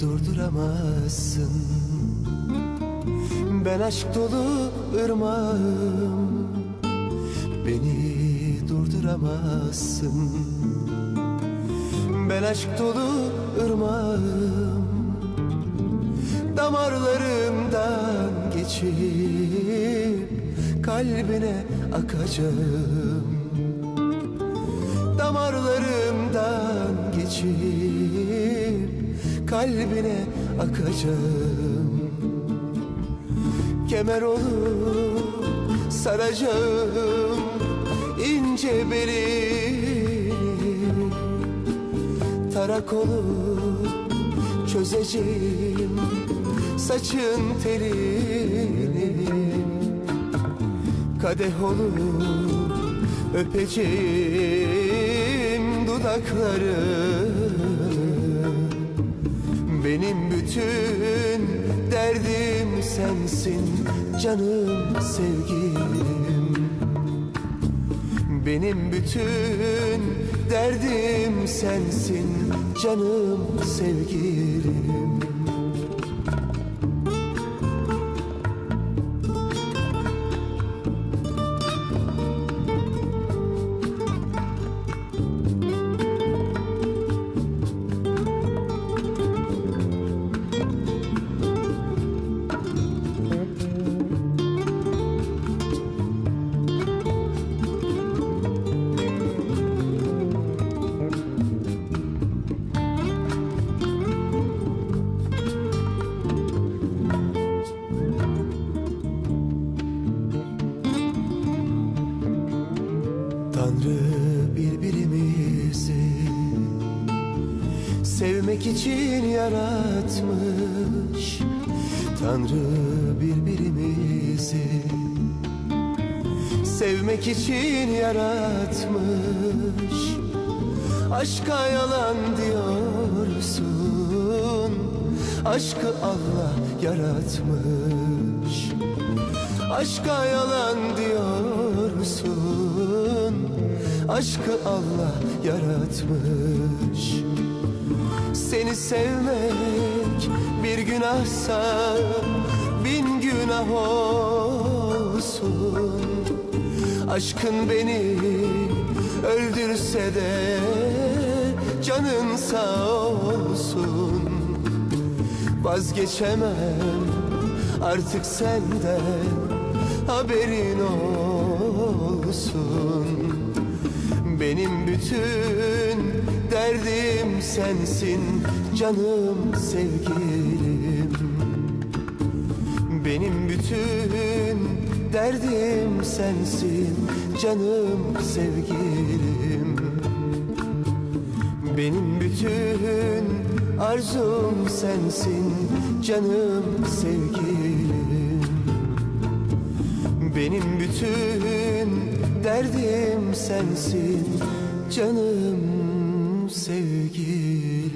durduramazsın. Ben aşk dolu ırmağım. Beni durduramazsın. Ben aşk dolu ırmağım. Damarlarımdan geçip Kalbine akacağım. Damarlarımdan geçip Kalbine akacağım. Kemer olup saracağım ince belini. Tarak olup çözeceğim saçın telini. Kadeh olup öpeceğim dudakları Benim bütün derdim sensin canım sevgilim. Benim bütün derdim sensin canım sevgilim Tanrı birbirimizi sevmek için yaratmış. Tanrı birbirimizi sevmek için yaratmış. Aşka yalan diyorsun Aşkı Allah yaratmış Aşka yalan diyorsun. Aşkı Allah yaratmış. Seni sevmek bir günahsa Bin günah olsun. Aşkın beni öldürse de Canın sağ olsun. Vazgeçemem artık senden haberin olsun. Benim bütün derdim sensin canım sevgilim. Benim bütün derdim sensin canım sevgilim. Benim bütün arzum sensin canım sevgilim Benim bütün derdim sensin canım sevgilim